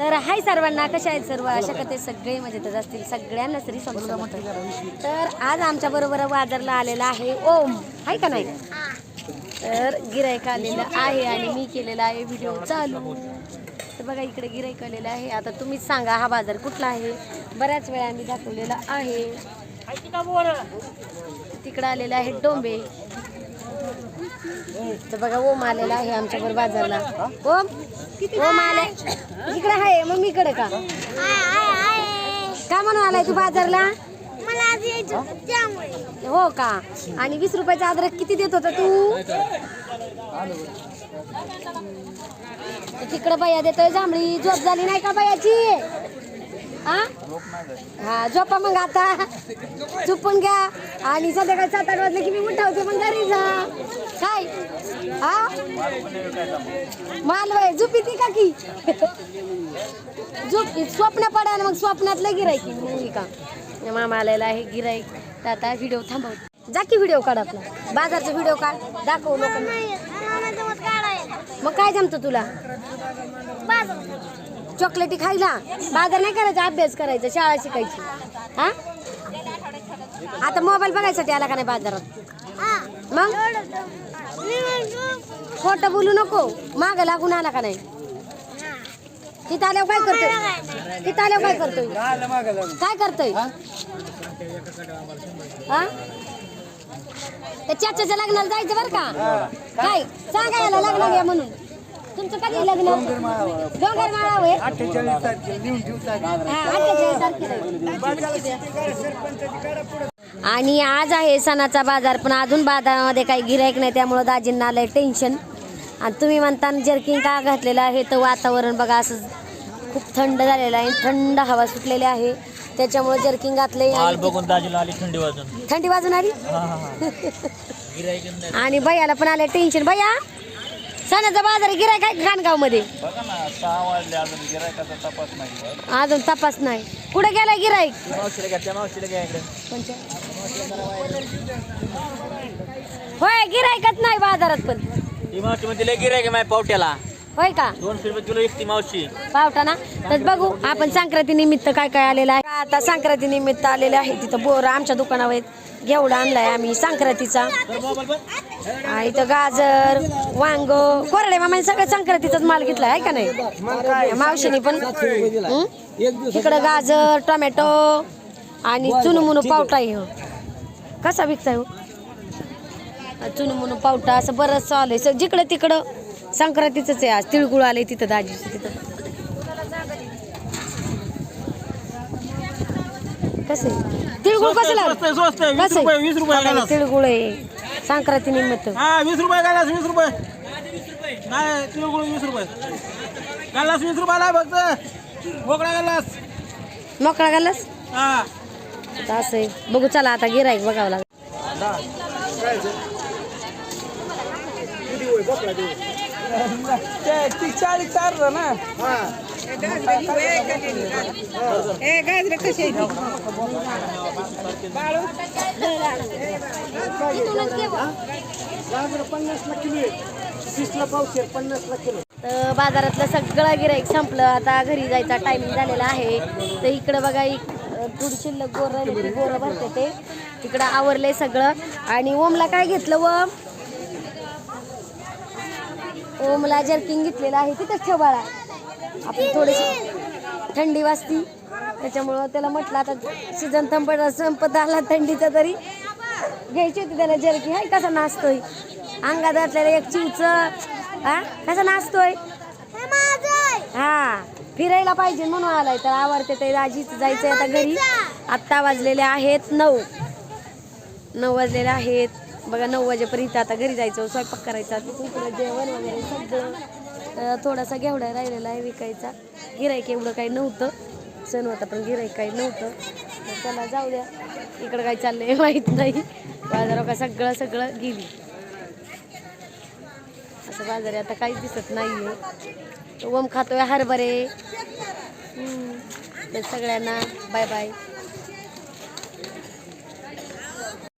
तर हाय सर्वांना कशा आहेत सर्व? अशा कथे सगळे मजेतच असतील. सगळ्यांना तरी समजत तर आज आमच्या बरोबर बाजारला आलेला आहे ओम. हाय का नाही? तर गिरायक आलेलं आहे आणि मी केलेला आहे व्हिडिओ चालू. तर बघा इकडे गिरायक आलेलं आहे. आता तुम्हीच सांगा हा बाजार कुठला आहे? बऱ्याच वेळा मी दाखवलेला आहे. तिकडं आलेले आहे डोंबे. तर बघा ओम आलेला आहे आमच्यावर बाजारला. ओम ओम आले. इकडे आहे मम्मीकडे का? का म्हणून आलाय तू बाजारला? हो का? आणि वीस रुपयाचा अद्रक किती देत होता तू? तिकडं बाया देतोय जांभळी. झोप झाली नाही का बायाची? हा हा झोपा मग आता चुपून घ्या आणि संध्याकाळी सात आठ वाजले की मी उठावते मग घरी जा काय हा मालवय झोपी ती का की झोप स्वप्न पडा ना मग स्वप्नातलं गिरायकी मग का मामा आलेला आहे गिराईक तर आता व्हिडिओ थांबव जा की व्हिडिओ काढ आपला बाजारचा व्हिडिओ काढ दाखव लोकांना मग काय जमतं तुला चॉकलेटी खायला. बाजार नाही करायचा अभ्यास करायचा शाळा शिकायची. हा? आता मोबाईल बघायसाठी आला का नाही बाजारात? मग? खोटं बोलू नको. माग लागून आला का नाही? तिथं आल्यावर काय करतोय? तिथं आल्यावर काय करतोय? काय करतोय? हा? त्या चाच्याच्या लग्नाला जायचं बरं का? काय? सांगा याला लग्न घ्या म्हणून. तुमचं कधी लग्न डोंगर माळा होय अठ्ठेचाळीस तारखेला लिहून ठेवू तारीख. हा, 48 तारखेला. आणि आज आहे सणाचा बाजार पण अजून बाजारामध्ये काही गिरायक नाही त्यामुळं दाजींना आलंय टेन्शन आणि तुम्ही म्हणता जर्किंग का घातलेलं आहे? तर वातावरण बघा असं खूप थंड झालेलं आहे. थंड हवा सुटलेली आहे. त्याच्यामुळे जर्किंग घातले माल बघून दाजीला आली थंडी वाजून. थंडी वाजून आली? आणि भैयाला पण आलं टेन्शन भैया! सणाचा बाजार गिरायक आहे खानगावमध्ये बघा ना सहा वाजले अजून गिरायकाचा तपास नाही अजून तपास नाही. कुठे गेलाय गिराईक मावशीला घ्या त्या मावशीला घ्या इकडे. होय गिरायकच नाही बाजारात पण. ती मावशी म्हणते लय गिरायक आहे माझ्या पावट्याला. होय का? दोनशे रुपये किलो एकती मावशी पावटा ना? तर बघू आपण संक्रांती निमित्त काय काय आलेलं आहे. आता संक्रांती निमित्त आलेले आहे तिथं बोर आमच्या दुकानावर आहेत. घेवडा आणलाय आम्ही संक्रांतीचा. इथं गाजर वांग कोरडे मामाने सगळं संक्रांतीचाच माल घेतलाय आहे का नाही? मावशीने पण. हं? इकडं गाजर टोमॅटो आणि चुनमुनू पावटा आहे. हो. कसा विकताय हो? चुनमुनू पावटा असं बरंच चालू आहे. जिकडं तिकडं संक्रांतीच आहे आज. तिळगुळ आले तिथं दाजीचं तिथं. कसं आहे? तिळगुळ कसं लागलं? स्वस्त आहे, वीस कसं आहे? रुपये वीस रुपये बघा, गालास. तिळगुळ आहे. संक्रांती निमित्त. हा वीस रुपये गालास वीस रुपये. नाही तिळगुळ वीस रुपये. गालास वीस रुपयाला फक्त. मोकळा गालास मोकळा घालस हा. आता असं आहे. बघू चला आता गिराईक बघावं लागेल. ती चाळीस चार ना तर बाजारातलं सगळं गिराईक संपलं. आता घरी जायचा टायमिंग झालेला आहे. तर इकडं बघा एक अं, थोडी शिल्लक गोर गोरं भरते ते. तिकडं आवरलंय सगळं. आणि ओमला काय घेतलं ओम ओमला जर्किंग घेतलेलं आहे तिथंच ठेव बाळा आपण थोडीशी थंडी वाजती त्याच्यामुळं त्याला म्हटलं आता सीझन संपत संपत आला थंडीचा तरी. घ्यायची होती त्याला जर्की हाय कसा नाचतोय? अंगात घातलेला एक चिवच हा? कसा नाचतोय? हे. हा फिरायला पाहिजे म्हणून आलाय तर आवडते ते आजीच जायचंय आता घरी. आत्ता वाजलेले आहेत नऊ. नऊ वाजलेले आहेत. बघा नऊ वाजेपर्यंत आता घरी जायचं स्वयंपाक करायचा तिकडं जेवण वगैरे सगळं थोडासा घेवडा राहिलेला आहे विकायचा. गिरायक एवढं काही नव्हतं सण होता पण गिरायक काही नव्हतं. चला जाऊ द्या इकडं काय चाललंय माहीत नाही. बाजारावर का सगळं सगळं गेली. असं बाजारी आता काहीच दिसत नाहीये. ओम खातोय हरभरे. तर सगळ्यांना बाय बाय